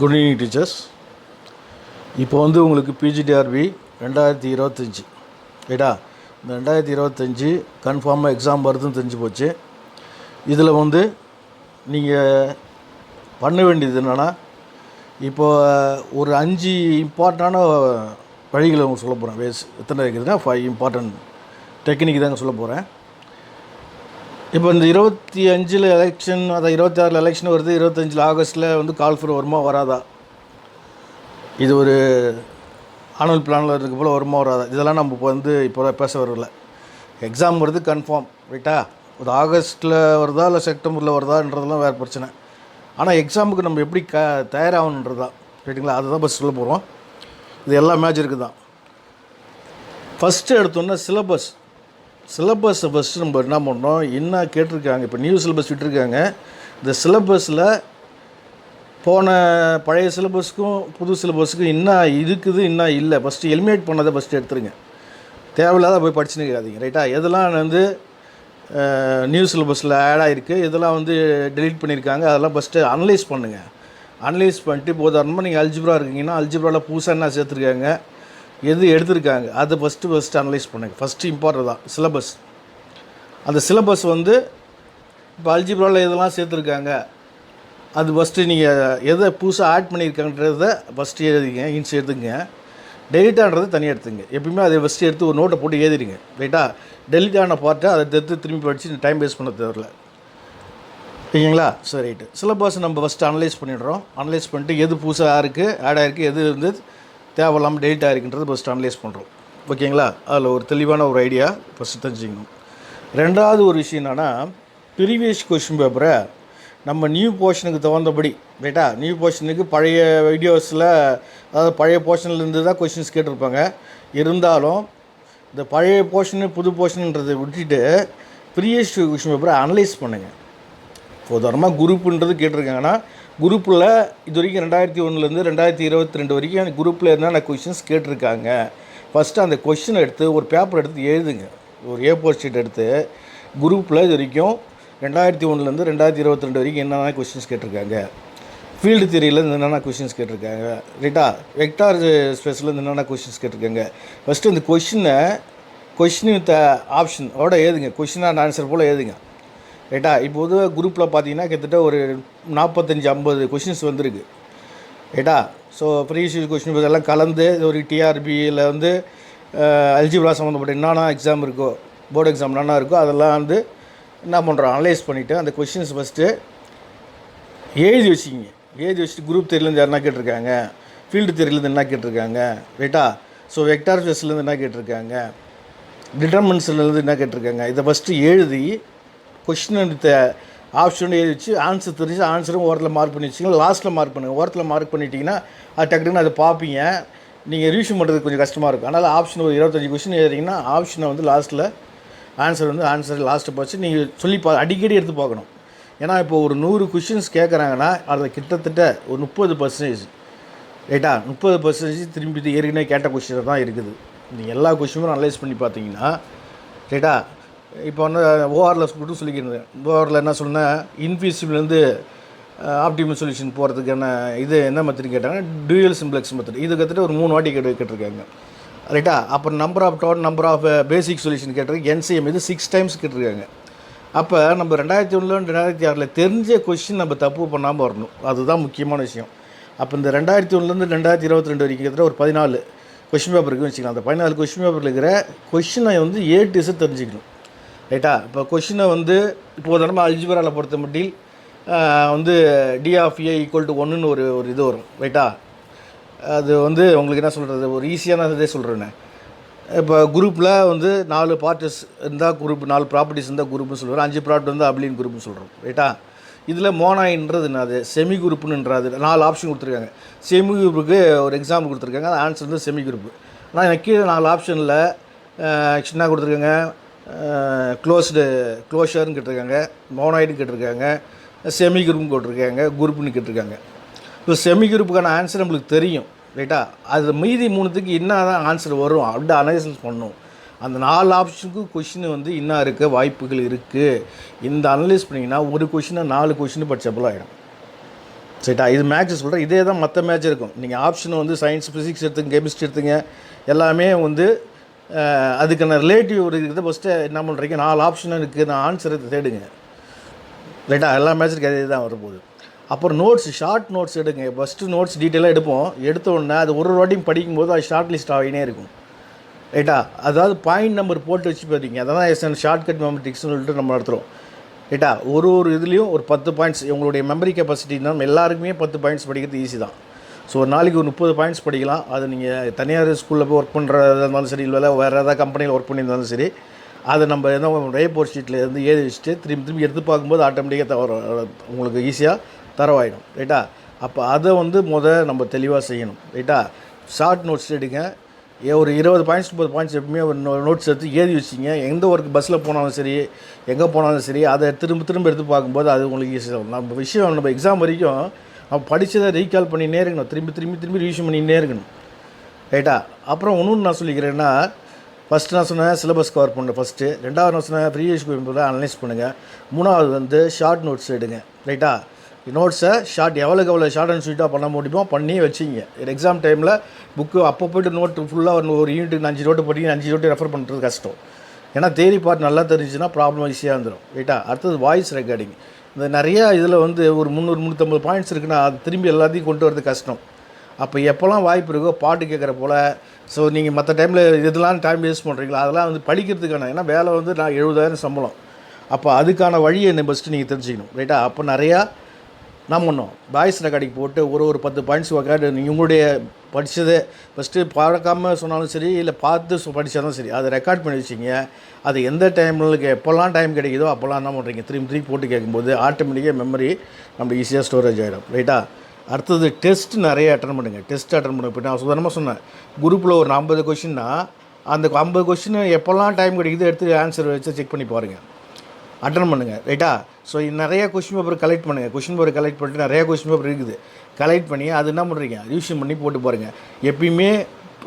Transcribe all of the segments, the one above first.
Good evening teachers இப்போ வந்து உங்களுக்கு பிஜிடிஆர்பி ரெண்டாயிரத்தி இருபத்தஞ்சி. ரைட்டா இந்த ரெண்டாயிரத்தி இருபத்தஞ்சி கன்ஃபார்மாக எக்ஸாம் வருதுன்னு தெரிஞ்சு போச்சு. இதில் வந்து நீங்கள் பண்ண வேண்டியது என்னென்னா இப்போ ஒரு அஞ்சு இம்பார்ட்டண்டான வழிகளை உங்களுக்கு சொல்ல போகிறேன் வேஸ் எத்தனை இருக்குதுன்னா ஃபைவ் இம்பார்ட்டன்ட் டெக்னிக் தாங்க சொல்ல போகிறேன் இப்போ இந்த இருபத்தி அஞ்சில் எலெக்ஷன் அதான் இருபத்தி ஆறில் எலெக்ஷன் வருது இருபத்தஞ்சில் ஆகஸ்ட்டில் வந்து கால் ஃபர் வருமா வராதா? இது ஒரு ஆனுவல் பிளானில் இருக்க போல் வருமா வராதா? இதெல்லாம் நம்ம இப்போ வந்து இப்போ பேச வரல. எக்ஸாம் வருது கன்ஃபார்ம் ரைட்டா ஒரு ஆகஸ்ட்டில் வருதா இல்லை செப்டம்பரில் வருதான்றதெல்லாம் வேறு பிரச்சனை. ஆனால் எக்ஸாமுக்கு நம்ம எப்படி க தயாராகணுன்றது தான் ரைட்டுங்களா அதை தான் பஸ் சொல்ல போகிறோம் இது எல்லா மேஜருக்கு தான். ஃபஸ்ட்டு எடுத்தோன்னா சிலபஸ் சிலபஸை ஃபஸ்ட்டு நம்ம என்ன பண்ணோம்? என்ன கேட்டிருக்காங்க? இப்போ நியூ சிலபஸ் விட்டுருக்காங்க. இந்த சிலபஸில் போன பழைய சிலபஸ்க்கும் புது சிலபஸுக்கும் என்ன இருக்குது என்ன இல்லை? ஃபஸ்ட்டு எலிமினேட் பண்ணதை ஃபஸ்ட்டு எடுத்துருங்க. தேவையில்லாத போய் படிச்சுன்னு இருக்காதீங்க ரைட்டா எதெல்லாம் வந்து நியூ சிலபஸில் ஆட் ஆகிருக்கு இதெல்லாம் வந்து டெலீட் பண்ணியிருக்காங்க அதெல்லாம் ஃபஸ்ட்டு அனலைஸ் பண்ணுங்கள் அனலைஸ் பண்ணிட்டு இப்போ உதாரணமாக நீங்கள் அல்ஜிப்ரா இருக்கீங்கன்னா அல்ஜிப்ராவில் புதுசாக என்ன சேர்த்துருக்காங்க? எது எடுத்திருக்காங்க அதை ஃபஸ்ட்டு ஃபஸ்ட்டு அனலைஸ் பண்ணுங்கள் ஃபஸ்ட்டு இம்பார்ட்டன் தான் சிலபஸ் அந்த சிலபஸ் வந்து இப்போ அல்ஜிப்ராவில் எதெல்லாம் சேர்த்துருக்காங்க அது ஃபஸ்ட்டு நீங்கள் எதை புதுசாக ஆட் பண்ணியிருக்காங்கன்றத ஃபஸ்ட்டு எழுதிங்க இன்ஸ் எடுத்துங்க டெலிட்டான்றது தனியாக எடுத்துங்க எப்பயுமே அதை ஃபஸ்ட்டு எடுத்து ஒரு நோட்டை போட்டு எழுதிடுங்க ரைட்டா டெலிட் ஆன பார்ட்டை அதை எடுத்து திரும்பி படித்து டைம் வேஸ்ட் பண்ண தேவையில்ல. ஓகேங்களா சரி ரைட்டு சிலபஸ் நம்ம ஃபஸ்ட்டு அனலைஸ் பண்ணிடுறோம். அனலைஸ் பண்ணிட்டு எது புதுசாக இருக்குது ஆட் ஆகிருக்கு எது வந்து தேவையில்லாமல் டெலிட் ஆகிருக்குன்றது ஃபஸ்ட்டு அனலைஸ் பண்ணுறோம் ஓகேங்களா? அதில் ஒரு தெளிவான ஒரு ஐடியா ஃபஸ்ட்டு தெரிஞ்சுக்கணும். ரெண்டாவது ஒரு விஷயம் என்னென்னா ப்ரீவியஸ் கொஷின் பேப்பரை நம்ம நியூ போர்ஷனுக்கு தகுந்தபடி ரைட்டா நியூ போர்ஷனுக்கு பழைய வீடியோஸில் அதாவது பழைய போர்ஷன்லேருந்து தான் கொஷின்ஸ் கேட்டிருப்பாங்க. இருந்தாலும் இந்த பழைய போர்ஷனு புது போர்ஷனுன்றதை விட்டுட்டு ப்ரீவியஸ் கொஷின் பேப்பரை அனலைஸ் பண்ணுங்கள் உதாரணமாக குரூப்புன்றது கேட்டிருக்காங்கன்னா குரூப்பில் இது வரைக்கும் ரெண்டாயிரத்தி ஒன்றுலேருந்து ரெண்டாயிரத்தி இருபத்தி ரெண்டு வரைக்கும் குரூப்பில் என்னென்ன கொஷின்ஸ் கேட்டிருக்காங்க? ஃபஸ்ட்டு அந்த கொஷினை எடுத்து ஒரு பேப்பர் எடுத்து எழுதுங்க. ஒரு ஏ ஃபோர் ஷீட் எடுத்து குரூப்பில் இது வரைக்கும் ரெண்டாயிரத்தி ஒன்றுலேருந்து ரெண்டாயிரத்தி இருபத்தி ரெண்டு வரைக்கும் என்னென்ன கொஷின்ஸ் கேட்டிருக்காங்க? ஃபீல்டு தியரியிலேருந்து என்னென்ன கொஷின்ஸ் கேட்டிருக்காங்க? ரைட்டா வெக்டார் ஸ்பேஸ்லேருந்து என்னென்ன கொஷின்ஸ் கேட்டிருக்காங்க? ஃபஸ்ட்டு இந்த கொஷினை கொஷின் வித் ஆப்ஷன் ஓட எழுதுங்க. கொஷின் அண்ட் ஆன்சர் போல் எழுதுங்க. ரைட்டா இப்போ பொதுவாக குரூப்பில் பார்த்தீங்கன்னா கிட்டத்தட்ட ஒரு நாற்பத்தஞ்சு ஐம்பது கொஷின்ஸ் வந்திருக்கு. ரைட்டா ஸோ ப்ரீவியஸ் கொஷின் எல்லாம் கலந்து ஒரு டிஆர்பியில் வந்து அல்ஜிபிளா சம்மந்தப்பட்ட என்னென்ன எக்ஸாம் இருக்கோ போர்டு எக்ஸாம் என்னென்ன இருக்கோ அதெல்லாம் வந்து என்ன பண்ணுறோம் அனலைஸ் பண்ணிவிட்டு அந்த கொஷின்ஸ் ஃபஸ்ட்டு எழுதி வச்சுக்கிங்க. எழுதி வச்சுட்டு குரூப் தெரியலேருந்து யாருன்னா கேட்டிருக்காங்க? ஃபீல்டு தெரியலேருந்து என்ன கேட்டிருக்காங்க? ரைட்டா ஸோ வெக்டார் ஃபெஸ்ட்லேருந்து என்ன கேட்டிருக்காங்க? டிட்டர்மெண்ட்ஸ்லேருந்து என்ன கேட்டிருக்காங்க? இதை ஃபஸ்ட்டு எழுதி கொஷின் எடுத்த ஆப்ஷன் எழுதி வச்சு ஆன்சர் தெரிஞ்சு ஆன்சரும் ஓரத்தில் மார்க் பண்ணி வச்சிங்கன்னா லாஸ்ட்டில் மார்க் பண்ணுங்கள் ஓரத்தில் மார்க் பண்ணிட்டீங்கன்னா அது டக்குன்னு அதை பார்ப்பீங்க நீங்கள் ரிவிஷன் பண்ணுறதுக்கு கொஞ்சம் கஷ்டமாக இருக்கும். அதனால் ஆப்ஷன் ஒரு இருபத்தஞ்சி கொஷின் எழுதிங்கன்னா ஆப்ஷனை வந்து லாஸ்ட்டில் ஆன்சர் வந்து ஆன்சர் லாஸ்ட்டை பார்த்து நீங்கள் சொல்லி பா அடிக்கடி எடுத்து பார்க்கணும். ஏன்னா இப்போ ஒரு நூறு கொஷின்ஸ் கேட்குறாங்கன்னா அதில் கிட்டத்தட்ட ஒரு முப்பது பர்சன்டேஜ் ரைட்டா முப்பது பர்சன்டேஜ் திரும்பி ஏற்கனவே கேட்ட கொஷின் தான் இருக்குது. நீங்கள் எல்லா கொஷினும் அனலைஸ் பண்ணி பார்த்தீங்கன்னா ரைட்டா இப்போ வந்து ஓஆரில் மட்டும் சொல்லிக்கிறேன் ஓஆரில் என்ன சொன்னால் இன்ஃபீசிபிள்லேருந்து ஆப்டிமல் சொல்யூஷன் போகிறதுக்கான இது என்ன மெத்தட் கேட்டாங்க டூயல் சிம்ப்ளெக்ஸ் மெத்தட் இது கற்றுட்டு ஒரு மூணு வாட்டி கேட்டு கேட்டிருக்காங்க. ரைட்டா அப்புறம் number of Todd number of basic solution கேட்டிருக்கு. என்சிஎம் இது சிக்ஸ் டைம்ஸ் கேட்டிருக்காங்க. அப்போ நம்ம ரெண்டாயிரத்தி ஒன்றில் ரெண்டாயிரத்தி ஆறில் தெரிஞ்ச கொஷின் நம்ம தப்பு பண்ணாமல் வரணும். அதுதான் முக்கியமான விஷயம். அப்போ இந்த ரெண்டாயிரத்தி ஒன்றுலேருந்து ரெண்டாயிரத்தி இருபத்தி ரெண்டு வரைக்கும் கிட்டத்தட்ட ஒரு பதினாலு கொஷின் பேப்பர் இருக்குன்னு வச்சுக்கலாம். அந்த பதினாலு கொஷின் பேப்பரில் இருக்கிற கொஷினை வந்து ஏ டிஸை தெரிஞ்சுக்கணும். ரைட்டா? இப்போ கொஷினை வந்து இப்போ உதாரணமாக அல்ஜிபராவில் பொறுத்த மட்டில் வந்து T of A equal to ஒன்றுன்னு ஒரு ஒரு இது வரும் ரைட்டா? அது வந்து உங்களுக்கு என்ன சொல்கிறது ஒரு ஈஸியான இதே சொல்கிறேன்னு இப்போ குரூப்பில் வந்து நாலு பார்ட்டிஸ் இருந்தால் குரூப் நாலு ப்ராப்பர்ட்டிஸ் இருந்தால் குரூப்னு சொல்கிறோம் அஞ்சு ப்ராப்பர்ட்டி வந்து அப்ளின் குரூப்னு சொல்கிறோம் ரைட்டா? இதில் மோனாயின்றது என்னது செமி குரூப்புன்னுன்றது நாலு ஆப்ஷன் கொடுத்துருக்காங்க. செமி குரூப்புக்கு ஒரு எக்ஸாம்பிள் கொடுத்துருக்காங்க. அது ஆன்சர் வந்து செமி குரூப் ஆனால் எனக்கு கீழே நாலு ஆப்ஷனில் என்ன கொடுத்துருக்காங்க. க்ளோஸ்டு க்ளோஷர்னு கேட்டிருக்காங்க மோனாய்டுன்னு கேட்டிருக்காங்க செமி குரூப்னு போட்டிருக்காங்க குரூப்னு கேட்டிருக்காங்க. இப்போ செமி குரூப்புக்கான ஆன்சர் நம்மளுக்கு தெரியும் ரைட்டா அது மீதி மூணுத்துக்கு என்ன தான் ஆன்சர் வரும் அப்படி அனலைசிஸ் பண்ணும். அந்த நாலு ஆப்ஷனுக்கும் கொஷின் வந்து இன்னும் இருக்க வாய்ப்புகள் இருக்குது இந்த அனலைஸ் பண்ணிங்கன்னா ஒரு கொஷினை நாலு கொஷின் படிச்சப்போல ஆகிடும் சரிட்டா இது மேட்ச் சொல்கிறேன் இதே தான் மற்ற மேட்ச் இருக்கும். நீங்கள் ஆப்ஷன் வந்து சயின்ஸ் ஃபிசிக்ஸ் எடுத்துங்க கெமிஸ்ட்ரி எடுத்துங்க எல்லாமே வந்து அதுக்கான ரிலேட்டிவ் ஒரு ஃபஸ்ட்டு என்ன பண்ணுறீங்க நாலு ஆப்ஷன் இருக்குது நான் ஆன்சரை தேடுங்க. ரைட்டா எல்லா மேட்ச்சுக்கு அதே தான் வரும்போது அப்புறம் நோட்ஸ் ஷார்ட் நோட்ஸ் எடுங்க. ஃபஸ்ட்டு நோட்ஸ் டீட்டெயிலாக எடுப்போம். எடுத்த உடனே அது ஒரு ஒரு வாட்டியும் படிக்கும்போது அது ஷார்ட் லிஸ்ட் ஆகினே இருக்கும். ரைட்டா அதாவது பாயிண்ட் நம்பர் போட்டு வச்சு பார்த்தீங்க அதான் எஸ் ஷார்ட்கட் மெமரிக்ஸ்னு சொல்லிட்டு நம்ம நடத்துகிறோம் ரைட்டா ஒரு ஒரு இதுலேயும் ஒரு பத்து பாயிண்ட்ஸ் உங்களுடைய மெமரி கெப்பாசிட்டி தான். எல்லாருக்குமே பத்து பாயிண்ட்ஸ் படிக்கிறது ஈஸி தான். ஸோ ஒரு நாளைக்கு ஒரு முப்பது பாயிண்ட்ஸ் படிக்கலாம். அது நீங்கள் தனியார் ஸ்கூலில் போய் ஒர்க் பண்ணுறதா இருந்தாலும் சரி இல்லை வேறு ஏதாவது கம்பெனியில் ஒர்க் பண்ணியிருந்தாலும் சரி அதை நம்ம என்ன ரேப்போர்ட் ஷீட்டில் இருந்து எழுதி வச்சுட்டு திரும்பி திரும்பி எடுத்து பார்க்கும்போது ஆட்டோமேட்டிக்காக தவறு உங்களுக்கு ஈஸியாக தரவாயிடும். ரைட்டா அப்போ அதை வந்து முத நம்ம தெளிவாக செய்யணும். ரைட்டா ஷார்ட் நோட்ஸ் எடுங்க. ஏ ஒரு இருபது பாயிண்ட்ஸ் முப்பது பாயிண்ட்ஸ் எப்பவுமே ஒரு நோட்ஸ் எடுத்து எழுதி வச்சிங்க. எந்த ஒர்க் பஸ்ஸில் போனாலும் சரி எங்கே போனாலும் சரி அதை திரும்ப திரும்ப எடுத்து பார்க்கும்போது அது உங்களுக்கு ஈஸியாக நம்ம விஷயம் நம்ம எக்ஸாம் வரைக்கும் அவன் படித்ததை ரீகால் பண்ணினே இருக்கணும். திரும்பி திரும்பி திரும்பி ரிவிஷன் பண்ணினே இருக்கணும். ரைட்டா அப்புறம் ஒன்று நான் சொல்லிக்கிறேன்னா ஃபஸ்ட்டு நான் சொன்னேன் சிலபஸ் கவர் பண்ணு ஃபஸ்ட்டு ரெண்டாவது நான் சொன்னேன் ஃப்ரீ பேப்பரில் அனலைஸ் பண்ணுங்கள் மூணாவது வந்து ஷார்ட் நோட்ஸ் எடுங்க. ரைட்டா நோட்ஸை ஷார்ட் எவ்வளோக்கு எவ்வளோ ஷார்ட் அண்ட் ஸ்வீட்டாக பண்ண முடியுமோ பண்ணி வச்சிங்க. எக்ஸாம் டைமில் புக்கு அப்போ போய்ட்டு நோட்டு ஃபுல்லாக ஒரு ஒரு யூனிட்டுக்கு அஞ்சு நோட்டு படிங்க அஞ்சு நோட்டு ரெஃபர் பண்ணுறது கஷ்டம். ஏன்னா தேரி பார்ட் நல்லா தெரிஞ்சுன்னா ப்ராப்ளம் ஈஸியாக இருந்துடும் ரைட்டா அடுத்தது வாய்ஸ் ரெக்கார்டிங் இந்த நிறையா இதில் வந்து ஒரு முந்நூறு முந்நூற்றம்பது பாயிண்ட்ஸ் இருக்குன்னா அது திரும்பி எல்லாத்தையும் கொண்டு வரது கஷ்டம். அப்போ எப்போல்லாம் வாய்ப்பு இருக்கோ பாட்டு கேட்குற போல் ஸோ நீங்கள் மற்ற டைமில் இதெல்லாம் டைம் வேஸ்ட் பண்ணுறீங்களா அதெல்லாம் வந்து படிக்கிறதுக்கான ஏன்னா வேலை வந்து நான் எழுபதாயிரம் சம்பளம். அப்போ அதுக்கான வழியை என்ன ஃபஸ்ட்டு நீங்கள் தெரிஞ்சுக்கணும் ரைட்டா அப்போ நிறையா நான் பண்ணோம் பாய்ஸ் ரெக்கார்டிங் போட்டு ஒரு ஒரு பத்து பாயிண்ட்ஸ் உட்காந்து இவங்களுடைய படித்ததே ஃபஸ்ட்டு பார்க்காம சொன்னாலும் சரி இல்லை பார்த்து படித்தாலும் படிச்சாலும் சரி அதை ரெக்கார்ட் பண்ணி வச்சிங்க அது எந்த டைமில் எப்போல்லாம் டைம் கிடைக்குதோ அப்போல்லாம் என்ன பண்ணுறீங்க திரும்பி திரும்பி போட்டு கேட்கும்போது ஆட்டோமேட்டிக்காக மெமரி நம்மளுக்கு ஈஸியாக ஸ்டோரேஜ் ஆகிடும் ரைட்டா அடுத்தது டெஸ்ட் நிறைய அட்டன் பண்ணுங்க. டெஸ்ட் அட்டன் பண்ண இப்போ நான் சுதனமாக சொன்னேன். குரூப்பில் ஒரு ஐம்பது கொஷின்னா அந்த ஐம்பது கொஷின் எப்போல்லாம் டைம் கிடைக்குதோ எடுத்து ஆன்சர் வச்சு செக் பண்ணி பாருங்கள் அட்டன் பண்ணுங்கள் ரைட்டா ஸோ நிறைய கொஷின் பேப்பர் கலெக்ட் பண்ணுங்கள் கொஷின் பேப்பர் கலெக்ட் பண்ணிட்டு நிறைய கொஷின் பேப்பர் இருக்குது. கலெக்ட் பண்ணி அது என்ன பண்ணுறீங்க ரிவிஷன் பண்ணி போட்டு பாருங்கள் எப்பயுமே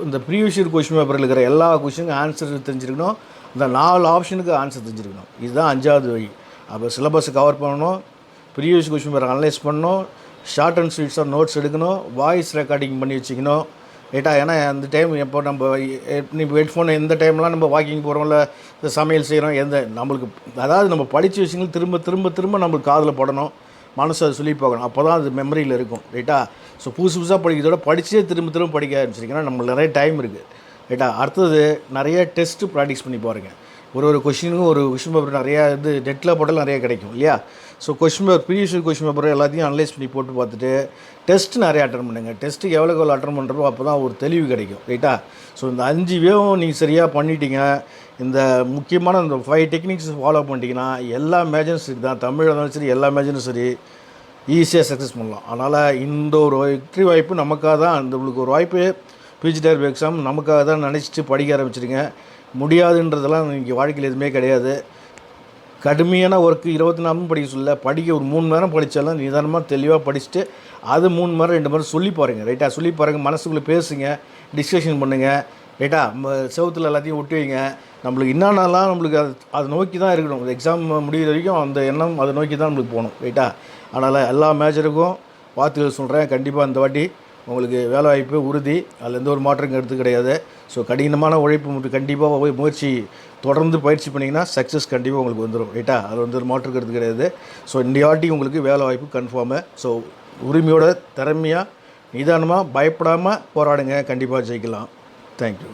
இந்த ப்ரீவியஸ் இயர் கொஷின் பேப்பரில் இருக்கிற எல்லா கொஷினுக்கும் ஆன்சர் தெரிஞ்சிருக்கணும். இந்த நாலு ஆப்ஷனுக்கு ஆன்சர் தெரிஞ்சிருக்கணும். இதுதான் அஞ்சாவது வழி. அப்போ சிலபஸை கவர் பண்ணணும். ப்ரீவியஸ் கொஷின் பேப்பர் அனலைஸ் பண்ணணும். ஷார்ட் அண்ட் ஸ்வீட்ஸாக நோட்ஸ் எடுக்கணும். வாய்ஸ் ரெக்கார்டிங் பண்ணி வச்சுக்கணும். லேட்டாக ஏன்னா அந்த டைம் எப்போ நம்ம இப்போ ஹெட்ஃபோன் எந்த டைம்லாம் நம்ம வாக்கிங் போகிறோம்ல இந்த சமையல் செய்கிறோம் எந்த நம்மளுக்கு அதாவது நம்ம படித்த விஷயங்கள் திரும்ப திரும்ப திரும்ப நம்மளுக்கு காதில் படணும் மனசு அதை சொல்லி போகணும். அப்போ தான் அது மெமரியில் இருக்கும் ரைட்டா ஸோ புதுசு புதுசாக படிக்கிறதோட படித்தே திரும்ப திரும்ப படிக்க ஆரம்பிச்சிருக்கீங்கன்னா நம்மளுக்கு நிறைய டைம் இருக்குது ரைட்டா அடுத்தது நிறைய டெஸ்ட்டு ப்ராக்டிஸ் பண்ணி பாருங்கள் ஒரு ஒரு கொஷினுக்கும் ஒரு கொஷின் பேப்பர் நிறையா இது நெட்டில் போட்டாலும் நிறைய கிடைக்கும் இல்லையா? So question paper previous question paper எல்லாத்தையும் அனலைஸ் பண்ணி போட்டு பார்த்துட்டு டெஸ்ட் நிறைய அட்டன் பண்ணுங்கள் டெஸ்ட்டு எவ்வளோக்கு எவ்வளோ அட்டன் பண்ணுறப்போ அப்போ தான் ஒரு தெளிவு கிடைக்கும். ரைட்டா ஸோ இந்த அஞ்சு வேவும் நீங்கள் சரியாக பண்ணிட்டீங்க. இந்த முக்கியமான இந்த ஃபைவ் டெக்னிக்ஸ் ஃபாலோ பண்ணிட்டீங்கன்னா எல்லா மேஜரும் சரி தான். தமிழ் இருந்தாலும் சரி எல்லா மேஜரும் சரி. ஈஸியாக சக்ஸஸ் பண்ணலாம். அதனால் இந்த ஒரு வெற்றி வாய்ப்பு நமக்காக தான். இந்த உங்களுக்கு ஒரு வாய்ப்பு. பிஜி டேர்பி எக்ஸாம் நமக்காக தான் நினச்சிட்டு படிக்க ஆரம்பிச்சிருங்க. முடியாதுன்றதெல்லாம் இன்றைக்கி வாழ்க்கையில் எதுவுமே கிடையாது. கடுமையான ஒர்க்கு இருபத்தி நாலு படிக்க சொல்ல படிக்க ஒரு மூணு நேரம் படித்தாலும் நிதானமாக தெளிவாக படிச்சுட்டு அது மூணு மணி ரெண்டு மணி சொல்லி பாருங்கள் ரைட்டாக சொல்லி பாருங்கள் மனசுக்குள்ளே பேசுங்க டிஸ்கஷன் பண்ணுங்கள் ரைட்டா செவத்தில் எல்லாத்தையும் ஒட்டி வைங்க. நம்மளுக்கு என்னென்னலாம் நம்மளுக்கு அது அதை நோக்கி தான் இருக்கணும் எக்ஸாம் முடிகிற வரைக்கும் அந்த எண்ணம் அதை நோக்கி தான் நம்மளுக்கு போகணும் ரைட்டா அதனால் எல்லா மேஜருக்கும் வாழ்த்துக்கள் சொல்கிறேன் கண்டிப்பாக இந்த வாட்டி உங்களுக்கு வேலை வாய்ப்பு உறுதி அதில் எந்த ஒரு மாற்றம் கருத்து கிடையாது. ஸோ கடினமான உழைப்பு மட்டும் கண்டிப்பாக போய் முயற்சி தொடர்ந்து பயிற்சி பண்ணிங்கன்னா சக்ஸஸ் கண்டிப்பாக உங்களுக்கு வந்துடும் ரைட்டா அது வந்து ஒரு மாற்றம் கருத்து கிடையாது. ஸோ இந்தியாட்டி உங்களுக்கு வேலை வாய்ப்பு கன்ஃபார்மு ஸோ உரிமையோட திறமையாக நிதானமாக பயப்படாமல் போராடுங்க. கண்டிப்பாக ஜெயிக்கலாம். தேங்க்யூ